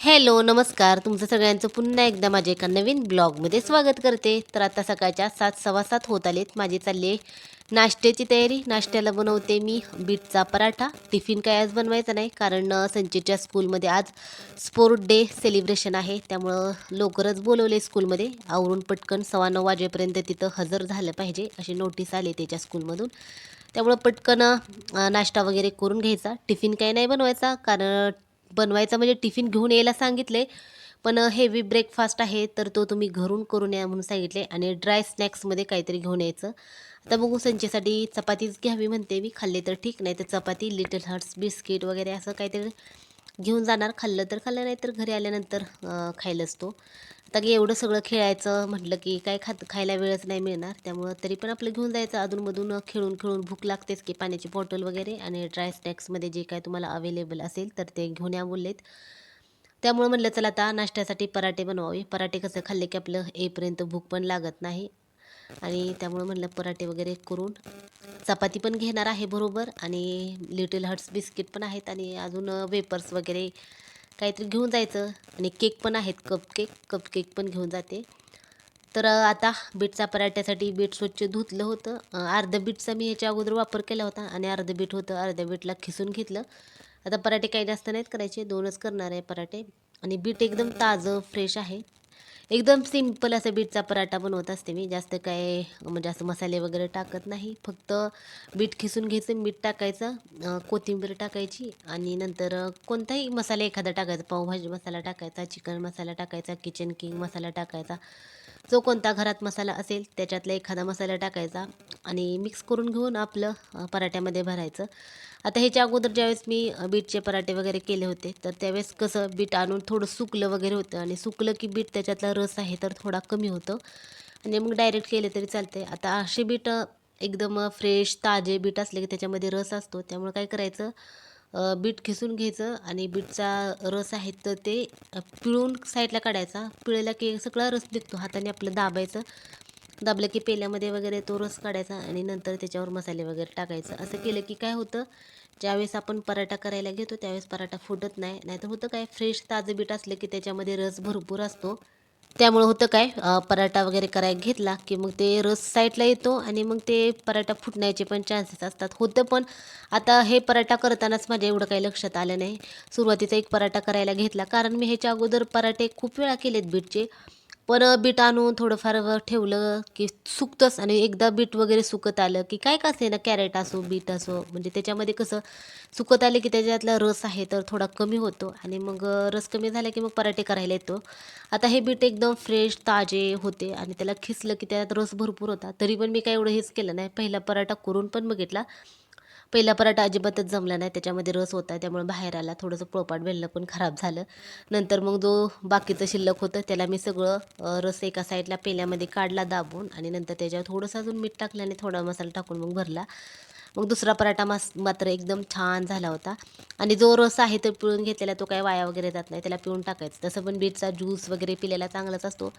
Hello नमस्कार. तुमचं सगळ्यांचं पुन्हा एकदा माझ्या एका नवीन ब्लॉगमध्ये स्वागत करते. तर आता सकाळच्या सात सव्वा सात होत आलेत. माझी चालली आहे नाश्त्याची तयारी. नाश्त्याला बनवते मी बीटचा पराठा. टिफिन काय आज बनवायचा नाही कारण संचेच्या संचितच्या स्कूलमध्ये आज स्पोर्ट डे सेलिब्रेशन आहे. त्यामुळं लवकरच बोलवले स्कूलमध्ये. आवरून पटकन सव्वा नऊ वाजेपर्यंत तिथं हजर झालं पाहिजे अशी नोटीस आली त्याच्या स्कूलमधून. त्यामुळं पटकन नाश्ता वगैरे करून घ्यायचा. टिफिन काही नाही बनवायचा कारण बनवायचा म्हणजे टिफिन घेऊन यायला सांगितले. पण हेवी ब्रेकफास्ट आहे तर तो तुम्ही घरून करून या म्हणून सांगितले आणि ड्राय स्नॅक्समध्ये काहीतरी घेऊन यायचं. आता बघू संचेसाठी चपातीच घ्यावी म्हणते मी. खाल्ले तर ठीक नाही तर चपाती लिटल हार्ट्स बिस्किट वगैरे असं काहीतरी घेऊन जाणार. खाल्लं तर खाल्लं नाही तर घरी आल्यानंतर खायला खायलाच तो. आता की एवढं सगळं खेळायचं म्हटलं की काय खात खायला वेळच नाही मिळणार. त्यामुळं तरी पण आपलं घेऊन जायचं. अधूनमधून खेळून खेळून भूक लागतेच की पाण्याची बॉटल वगैरे आणि ड्राय स्नॅक्समध्ये जे काय तुम्हाला अवेलेबल असेल तर ते घेऊन या बोललेत. त्यामुळं म्हटलं चला आता नाश्त्यासाठी पराठे बनवावे. पराठे कसं खाल्ले की आपलं येईपर्यंत भूक पण लागत नाही. आणि त्यामुळं म्हटलं पराठे वगैरे करून चपाती पण घेणार आहे बरोबर आणि लिटल हर्ट्स बिस्किट पण आहेत आणि अजून वेपर्स वगैरे काहीतरी घेऊन जायचं आणि केक पण आहेत कप केक कप केक पण घेऊन जाते. तर आता बीटचा पराठ्यासाठी बीट स्वच्छ धुतलं होतं. अर्धं बीटचा मी ह्याच्या अगोदर वापर केला होता आणि अर्धं बीट होतं अर्ध्या बीटला खिसून घेतलं. आता पराठे काही जास्त नाहीत करायचे दोनच करणार आहे पराठे. आणि बीट एकदम ताजं फ्रेश आहे. एकदम सिंपल असं बीटचा पराठा बनवत असते मी. जास्त काय म्हणजे असं मसाले वगैरे टाकत नाही. फक्त बीट खिसून घ्यायचं मीठ टाकायचं कोथिंबीर टाकायची आणि नंतर कोणताही मसाला एखादा टाकायचा. पावभाजी मसाला टाकायचा चिकन मसाला टाकायचा किचन किंग मसाला टाकायचा. जो कोणता घरात मसाला असेल त्याच्यातला एखादा मसाला टाकायचा आणि मिक्स करून घेऊन आपलं पराठ्यामध्ये भरायचं. आता ह्याच्या अगोदर ज्यावेळेस मी बीटचे पराठे वगैरे केले होते तर त्यावेळेस कसं बीट आणून थोडं सुकलं वगैरे होतं आणि सुकलं की बीट त्याच्यातला रस आहे तर थोडा कमी होतं. आणि मग डायरेक्ट केले तरी चालते आता असे बीट एकदम फ्रेश ताजे बीट असले की त्याच्यामध्ये रस असतो. त्यामुळे काय करायचं बीट खिसून घ्यायचं आणि बीटचा रस आहे तर ते पिळून साईडला काढायचा. पिळायला की सगळा रस निघतो. हाताने आपलं दाबायचं. दाबलं की पेल्यामध्ये वगैरे तो रस काढायचा आणि नंतर त्याच्यावर मसाले वगैरे टाकायचं. असं केलं की काय होतं ज्यावेळेस आपण पराठा करायला घेतो त्यावेळेस पराठा फुटत नाही. नाहीतर होतं काय फ्रेश ताजं बीट असलं की त्याच्यामध्ये रस भरपूर असतो. त्यामुळं होतं काय पराठा वगैरे करायला घेतला की मग ते रस साईडला येतो आणि मग ते पराठा फुटण्याचे पण चान्सेस असतात. होतं पण आता हे पराठा करतानाच माझ्या एवढं काही लक्षात आलं नाही. सुरुवातीचा एक पराठा करायला घेतला. कारण मी ह्याच्या अगोदर पराठे खूप वेळा केलेत बीटचे. पण बीट आणून थोडंफार ठेवलं की सुकतंच आणि एकदा बीट वगैरे सुकत आलं की काय का असे ना कॅरेट असो बीट असो म्हणजे त्याच्यामध्ये कसं सुकत आले की त्याच्यातला रस आहे तर थोडा कमी होतो आणि मग रस कमी झाला की मग पराठे करायला येतो. आता हे बीट एकदम फ्रेश ताजे होते आणि त्याला खिसलं की त्यात रस भरपूर होता. तरी पण मी काय एवढं हेच केलं नाही. पहिला पराठा करून पण बघितला. पहिला पराठा अजिबातच जमला नाही त्याच्यामध्ये रस होता त्यामुळे बाहेर आला थोडंसं पोळपाट बेललं पण खराब झालं. नंतर मग जो बाकीचं शिल्लक होतं त्याला मी सगळं रस एका साईडला पेल्यामध्ये काढला दाबून आणि नंतर त्याच्यावर थोडंसं अजून मीठ टाकलं आणि थोडा मसाला टाकून मग भरला. मग दुसरा पराठा मास मात्र एकदम छान झाला होता. आणि जो रस आहे तो पिळून घेतलेला तो काय वाया वगैरे जात नाही. त्याला पिळून टाकायचं. तसं पण बीटचा ज्यूस वगैरे पिलेला चांगलाच असतो.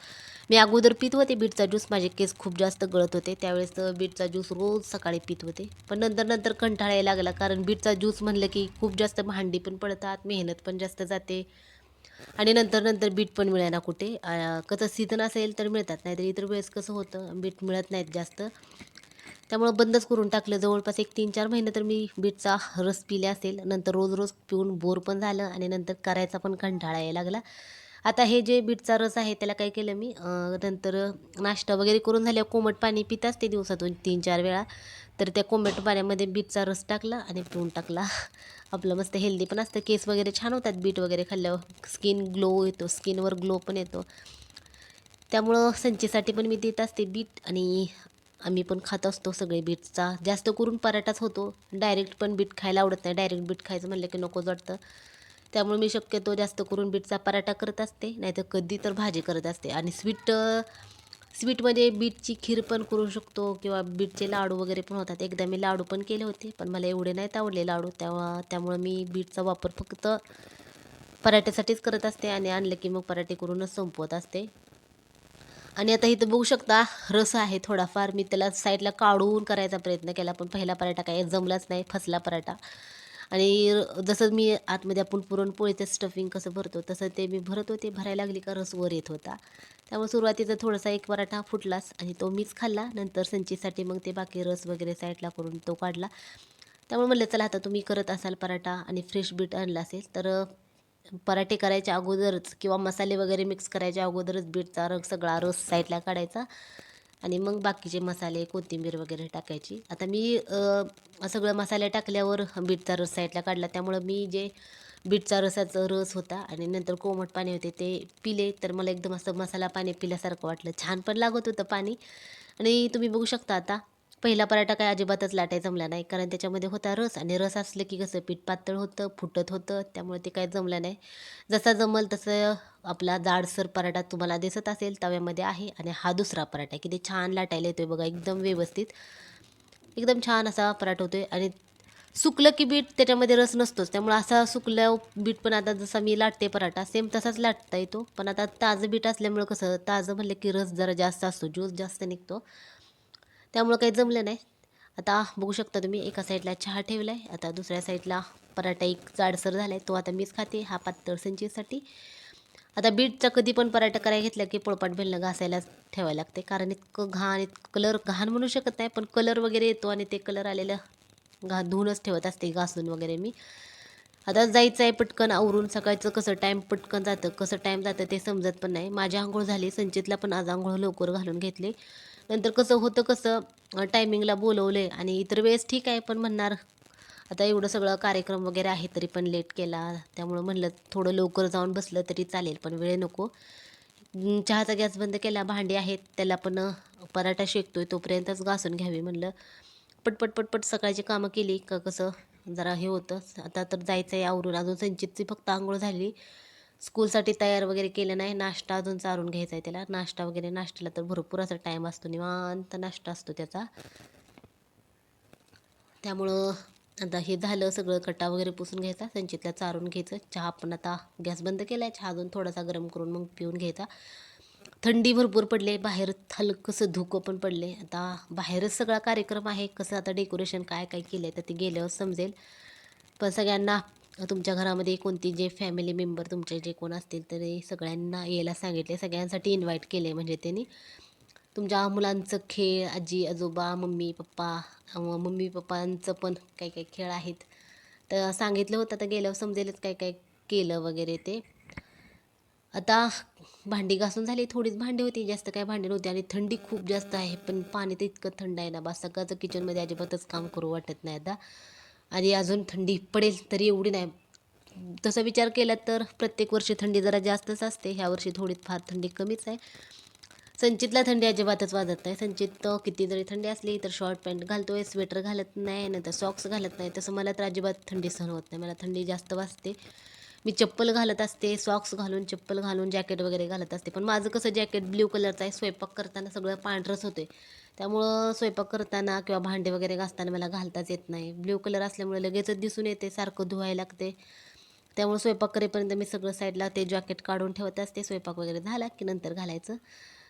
मी अगोदर पित होते बीटचा ज्यूस माझे केस खूप जास्त गळत होते. त्यावेळेस तर बीटचा ज्यूस रोज सकाळी पित होते. पण नंतर नंतर कंटाळा यायला लागला. कारण बीटचा ज्यूस म्हणलं की खूप जास्त भांडी पण पडतात मेहनत पण जास्त जाते. आणि नंतर नंतर बीट पण मिळेना कुठे. कसं सीझन असेल तर मिळतात. नाहीतर इतर वेळेस कसं होतं बीट मिळत नाहीत जास्त. त्यामुळं बंदच करून टाकलं. जवळपास एक तीन चार महिने तर मी बीटचा रस पिले असेल. नंतर रोज रोज पिऊन बोर पण झालं आणि नंतर करायचा पण कंटाळा यायला लागला. आता हे जे बीटचा रस आहे त्याला काय केलं मी नंतर नाश्ता वगैरे करून झाल्यावर कोमट पाणी पित असते दिवसातून तीन चार वेळा. तर त्या कोमट पाण्यामध्ये बीटचा रस टाकला आणि पिऊन टाकला. आपलं मस्त हेल्दी पण असतं. केस वगैरे छान होतात बीट वगैरे खाल्ल्यावर. स्किन ग्लो येतो. स्किनवर ग्लो पण येतो. त्यामुळं संचेसाठी पण मी देत असते बीट आणि आम्ही पण खात असतो सगळे बीटचा. जास्त करून पराठाच होतो. डायरेक्ट पण बीट खायला आवडत नाही. डायरेक्ट बीट खायचं म्हणलं की नकोच वाटतं. त्यामुळे मी शक्यतो जास्त करून बीटचा पराठा करत असते. नाहीतर कधी तर भाजी करत असते. आणि स्वीट स्वीटमध्ये बीटची खीर पण करू शकतो किंवा बीटचे लाडू वगैरे पण होतात. एकदा मी लाडू पण केले होते पण मला एवढे नाहीत आवडले लाडू. तेव्हा त्यामुळं मी बीटचा वापर फक्त पराठ्यासाठीच करत असते आणि आणलं की मग पराठे करूनच संपवत असते. आणि आता इथं बघू शकता रस आहे थोडाफार. मी त्याला साईडला काढून करायचा प्रयत्न केला पण पहिला पराठा काय जमलाच नाही फसला पराठा. आणि र- जसं मी आतमध्ये आपण पुरणपोळीचं स्टफिंग कसं भरतो तसं ते मी भरत होते भरायला लागली का रस वर येत होता. त्यामुळे सुरुवातीचा थोडासा एक पराठा फुटलाच आणि तो मीच खाल्ला. नंतर संचीसाठी मग ते बाकी रस वगैरे साईडला करून तो काढला. त्यामुळे म्हणलं चला आता तुम्ही करत असाल पराठा आणि फ्रेश बीट आणला असेल तर पराठे करायच्या अगोदरच किंवा मसाले वगैरे मिक्स करायच्या अगोदरच बीटचा रंग सगळा रस साईडला काढायचा. आणि मग बाकीचे मसाले कोथिंबीर वगैरे टाकायची. आता मी सगळं मसाले टाकल्यावर बीटचा रस साईडला काढला. त्यामुळं मी जे बीटचा रसाचा रस होता आणि नंतर कोमट पाणी होते ते पिले. तर मला एकदम असं मसाला पाणी पिल्यासारखं वाटलं. छान पण लागत होतं पाणी. आणि तुम्ही बघू शकता आता पहिला पराठा काय अजिबातच लाटाय जमला नाही कारण त्याच्यामध्ये होता रस आणि रस असलं की कसं पीठ पातळ होतं फुटत होतं त्यामुळे ते काय जमलं नाही. जसा जमल तसं आपला जाडसर पराठा तुम्हाला दिसत असेल तव्यामध्ये आहे आणि हा दुसरा पराठा आहे. किती छान लाटायला येतोय बघा एकदम व्यवस्थित. एकदम छान असा पराठा होतोय आणि सुकलं की बीट त्याच्यामध्ये रस नसतोच त्यामुळे असा सुकलं बीट पण आता जसा मी लाटते पराठा सेम तसाच लाटता येतो. पण आता ताजं बीट असल्यामुळं कसं ताजं म्हणलं की रस जरा जास्त असतो ज्यूस जास्त निघतो. त्यामुळं काही जमलं नाही. आता बघू शकता तुम्ही एका साईडला चहा ठेवला आहे आता दुसऱ्या साईडला पराठा एक जाडसर झाला आहे तो आता मीच खाते हा पातळ संचीसाठी आता बीटचा कधी पण पराठा करायला घेतला की पोळपाट बेलणं घासायला ठेवायला लागते कारण इतकं घाण इतकं कलर घाण म्हणू शकत नाही पण कलर वगैरे येतो आणि ते कलर आलेलं घा धुवूनच ठेवत असते घासून वगैरे मी. आता जायचं आहे पटकन आवरून सकाळचं कसं टाईम पटकन जातं कसं टाईम जातं ते समजत पण नाही. माझी आंघोळ झाली संचितला पण आज आंघोळ लवकर घालून घेतले. नंतर कसं होतं कसं टायमिंगला बोलवले आणि इतर वेळेस ठीक आहे पण म्हणणार आता एवढं सगळं कार्यक्रम वगैरे आहे तरी पण लेट केला त्यामुळं म्हणलं थोडं लवकर जाऊन बसलं तरी चालेल पण वेळ नको. चहाचा गॅस बंद केला भांडी आहेत त्याला पण पराठा शेकतोय तोपर्यंतच घासून घ्यावी म्हणलं. पटपट पटपट सकाळची कामं केली का कसं जरा हे होतं आता तर जायचं आहे आवरून अजून संचितची फक्त आंघोळ झाली. स्कूलसाठी तयार वगैरे केलं नाही. नाश्ता अजून चारून घ्यायचा आहे त्याला. नाश्ता वगैरे नाश्त्याला तर भरपूर असा टाईम असतो. निवांत नाश्ता असतो त्याचा. त्यामुळं आता हे झालं सगळं. कट्टा वगैरे पुसून घ्यायचा. संचितला चारून घ्यायचं. चहा पण आता गॅस बंद केला आहे चहा अजून थोडासा गरम करून मग पिऊन घ्यायचा. थंडी भरपूर पडले. बाहेर हलकंसं धुकं पण पडले. आता बाहेरच सगळा कार्यक्रम आहे. कसं आता डेकोरेशन काय काय केलं आहे तर ते गेल्यावर समजेल. पण सगळ्यांना तुमच्या घरामध्ये कोणती जे फॅमिली मेंबर तुमचे जे कोण असतील तर सगळ्यांना यायला सांगितले सगळ्यांसाठी इन्व्हाइट केले म्हणजे त्यांनी. तुमच्या मुलांचं खेळ आजी आजोबा मम्मी पप्पा मम्मी पप्पांचं पण काही काही खेळ आहेत. तर सांगितलं होतं तर गेल्यावर समजेलच काय काय केलं वगैरे ते. आता भांडी घासून झाली थोडीच भांडी होती जास्त काय भांडी नव्हती आणि थंडी खूप जास्त आहे पण पाणी तर इतकं थंड आहे ना बा सकाळचं किचनमध्ये अजिबातच काम करू वाटत नाही आता. आणि अजून थंडी पडेल तरी एवढी नाही. तसा विचार केला तर प्रत्येक वर्षी थंडी जरा जास्तच असते. ह्या वर्षी थोडी फार थंडी कमीच आहे. संचितला थंडी अजिबातच वाजत नाही. संचित तर किती जरी थंडी असली तर शॉर्ट पॅन्ट घालतोय स्वेटर घालत नाही नंतर सॉक्स घालत नाही. तसं मला तर अजिबात थंडी सहन होत नाही. मला थंडी जास्त वाजते. मी चप्पल घालत असते सॉक्स घालून चप्पल घालून जॅकेट वगैरे घालत असते. पण माझं कसं जॅकेट ब्ल्यू कलरचं आहे. स्वयंपाक करताना सगळं पांढरंच होते त्यामुळं स्वयंपाक करताना किंवा भांडे वगैरे घासताना मला घालताच येत नाही. ब्ल्यू कलर असल्यामुळे लगेचच दिसून येते सारखं धुवायला लागते. त्यामुळे स्वयंपाक करेपर्यंत मी सगळं साईडला ते जॅकेट काढून ठेवत असते. स्वयंपाक वगैरे झाला की नंतर घालायचं.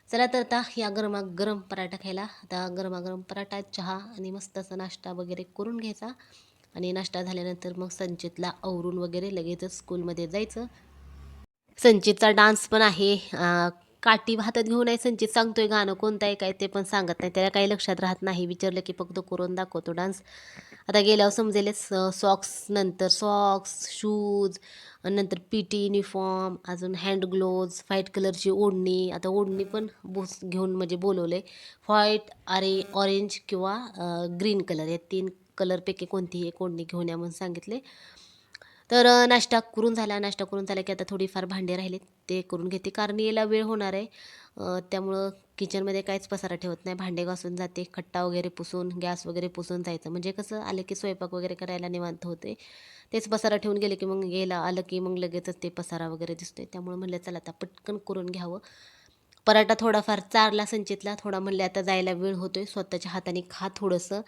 चला तर आता या गरमा गरम पराठा खायला. आता गरमागरम पराठा चहा आणि मस्त असा नाश्ता वगैरे करून घ्यायचा. आणि नाश्ता झाल्यानंतर मग संचितला आवरून वगैरे लगेचच स्कूलमध्ये जायचं. संचितचा डान्स पण आहे. काठी हातात घेऊन आहे संचित सांगतोय गाणं कोणतं आहे काय ते पण सांगत नाही. त्याला काही लक्षात राहत नाही. विचारलं की फक्त करून दाखवतो डान्स. आता गेल्यावर समजेलच सॉक्स नंतर सॉक्स शूज नंतर पी टी युनिफॉर्म अजून हँड ग्लोव्ज व्हाईट कलरची ओढणी. आता ओढणी पण बोस घेऊन म्हणजे बोलवले व्हाईट अरे ऑरेंज किंवा ग्रीन कलर. या तीन कलरपैकी कोणतीही एक ओढणी घेऊन या म्हणून सांगितले तर नाश्ता करून झाला नाश्ता करून झाला की आता थोडीफार भांडे राहिले ते करून घेते. कारण याला वेळ होणार आहे. त्यामुळं किचनमध्ये काहीच पसारा ठेवत नाही. भांडे घासून जाते. खट्टा वगैरे पुसून गॅस वगैरे पुसून जायचं. म्हणजे कसं आलं की स्वयंपाक वगैरे करायला निवांत होते. तेच पसारा ठेवून गेले की मग गेला आलं की मग लगेचच ते पसारा वगैरे दिसतोय. त्यामुळे म्हणलं चला आता पटकन करून घ्यावं. पराठा थोडाफार चारला संचितला थोडा म्हणले आता जायला वेळ होतोय स्वतःच्या हाताने खा थोडंसं.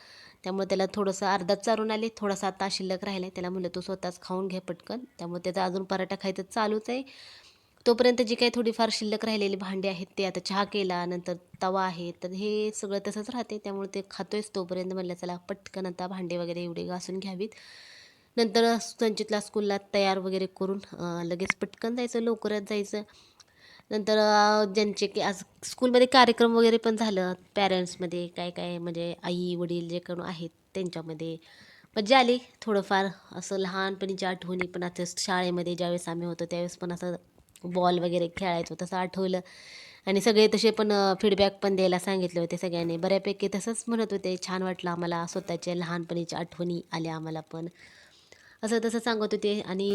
त्यामुळे त्याला थोडंसं अर्धा चारून आले थोडासा आता शिल्लक राहिला त्याला म्हणलं तू स्वतःच खाऊन घे पटकन. त्यामुळे त्याचा अजून पराठा खायचं चालूच आहे. तोपर्यंत जी काही थोडीफार शिल्लक राहिलेली भांडी आहेत ते आता चहा केला नंतर तवा आहे तर हे सगळं तसंच राहते. त्यामुळे ते खातोयच तोपर्यंत म्हणलं चला पटकन आता भांडे वगैरे एवढे घासून घ्यावीत. नंतर संचितला स्कूलला तयार वगैरे करून लगेच पटकन जायचं लवकरच जायचं. नंतर ज्यांचे की आज स्कूलमध्ये कार्यक्रम वगैरे पण झालं पॅरेंट्समध्ये काय काय म्हणजे आई वडील जे कोण आहेत त्यांच्यामध्ये. मजा आली थोडंफार. असं लहानपणीच्या आठवणी पण आता शाळेमध्ये ज्यावेळेस आम्ही होतो त्यावेळेस पण असं बॉल वगैरे खेळायचो तसं आठवलं. आणि सगळे तसे पण फीडबॅक पण द्यायला सांगितले होते सगळ्यांनी. बऱ्यापैकी तसंच म्हणत होते. छान वाटलं आम्हाला स्वतःच्या लहानपणीच्या आठवणी आल्या आम्हाला पण. असं तसं सांगत होते आणि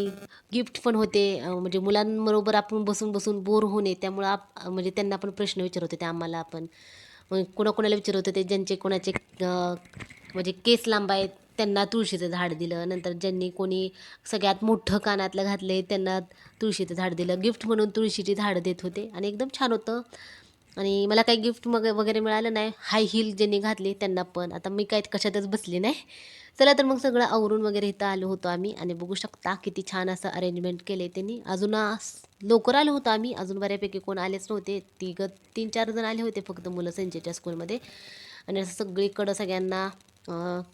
गिफ्ट पण होते. म्हणजे मुलांबरोबर आपण बसून बसून बोर होऊ नये त्यामुळं आप म्हणजे त्यांना पण प्रश्न विचारत होते आम्हाला आपण मग कोणाकोणाला विचारत होते ज्यांचे कोणाचे म्हणजे केस लांब आहेत त्यांना तुळशीचं झाड दिलं. नंतर ज्यांनी कोणी सगळ्यात मोठं कानातलं घातले त्यांना तुळशीचं झाड दिलं. गिफ्ट म्हणून तुळशीची झाडं देत होते आणि एकदम छान होतं. आणि मला काही गिफ्ट मग वगैरे मिळालं नाही. हाय हिल ज्यांनी घातली त्यांना पण. आता मी काय कशातच बसली नाही. चला तर मग सगळं आवरून वगैरे इथं आलो होतो आम्ही आणि बघू शकता किती छान असं अरेंजमेंट केले त्यांनी. अजून लवकर आलो होतो आम्ही. अजून बऱ्यापैकी कोण आलेच नव्हते. तिघ तीन चार जण आले होते फक्त मुलं संचेच्या स्कूलमध्ये आणि असं सगळीकडं सगळ्यांना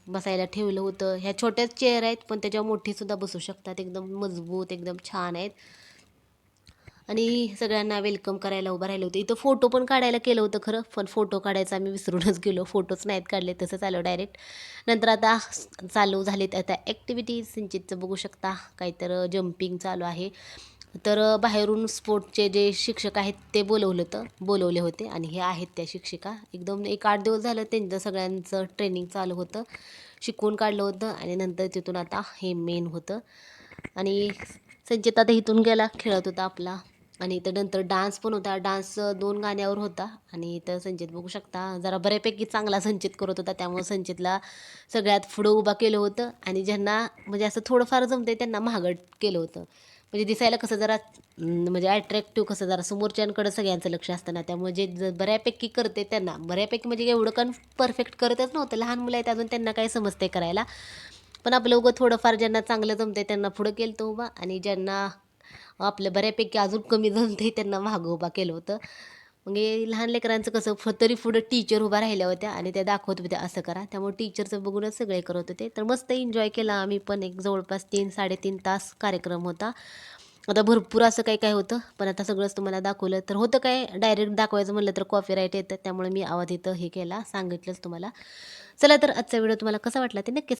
बसायला ठेवलं होतं. ह्या छोट्याच चेअर आहेत पण त्याच्यावर मोठीसुद्धा बसू शकतात. एकदम मजबूत एकदम छान आहेत. आणि सगळ्यांना वेलकम करायला उभं राहिलं होतं. इथं फोटो पण काढायला केलं होतं खरं पण फोटो काढायचा आम्ही विसरूनच गेलो. फोटोच नाहीत काढले तसंच आलो डायरेक्ट नंतर आता चालू झालेत आता ॲक्टिव्हिटीज सिंचितचं बघू शकता काहीतर जम्पिंग चालू आहे. तर बाहेरून स्पोर्टचे जे शिक्षक आहेत ते बोलवलं होतं बोलवले होते. आणि हे आहेत त्या शिक्षिका. एकदम एक आठ दिवस झालं त्यांचं सगळ्यांचं ट्रेनिंग चालू होतं. शिकवून काढलं होतं आणि नंतर तिथून आता हे मेन होतं. आणि संचित आता इथून गेला खेळत होता आपला. आणि इथं नंतर डान्स पण होता. डान्स दोन गाण्यावर होता. आणि इथं संचित बघू शकता. जरा बऱ्यापैकी चांगला संचित करत होता. त्यामुळे संचितला सगळ्यात पुढं उभा केलं होतं. आणि ज्यांना म्हणजे असं थोडंफार जमते त्यांना महागड केलं होतं. म्हणजे दिसायला कसं जरा म्हणजे अट्रॅक्टिव्ह कसं जरा समोरच्यांकडं सगळ्यांचं लक्ष असतं ना. त्यामुळे जे बऱ्यापैकी करते त्यांना. बऱ्यापैकी म्हणजे एवढं कन परफेक्ट करतच नव्हतं. लहान मुलं आहेत अजून त्यांना काय समजते करायला. पण आपलं उगं थोडंफार ज्यांना चांगलं जमते त्यांना पुढं केलं तो उभा. आणि ज्यांना आपलं बऱ्यापैकी अजून कमी ते त्यांना मागोबा उभा केलं होतं. मग लहान लेकरांचं कसं तरी पुढं टीचर उभा राहिल्या होत्या आणि त्या दाखवत होत्या असं करा. त्यामुळे टीचरचं बघूनच सगळे करत होते. तर मस्त एन्जॉय केला आम्ही पण. एक जवळपास तीन साडेतीन तास कार्यक्रम होता. आता भरपूर असं काही काय होतं. पण आता सगळंच तुम्हाला दाखवलं. तर होतं काय डायरेक्ट दाखवायचं म्हणलं तर कॉपीराईट येतं. त्यामुळे मी आवाज इथं हे केला सांगितलंच तुम्हाला. चला तर आजचा व्हिडिओ तुम्हाला कसा वाटला ते नक्कीच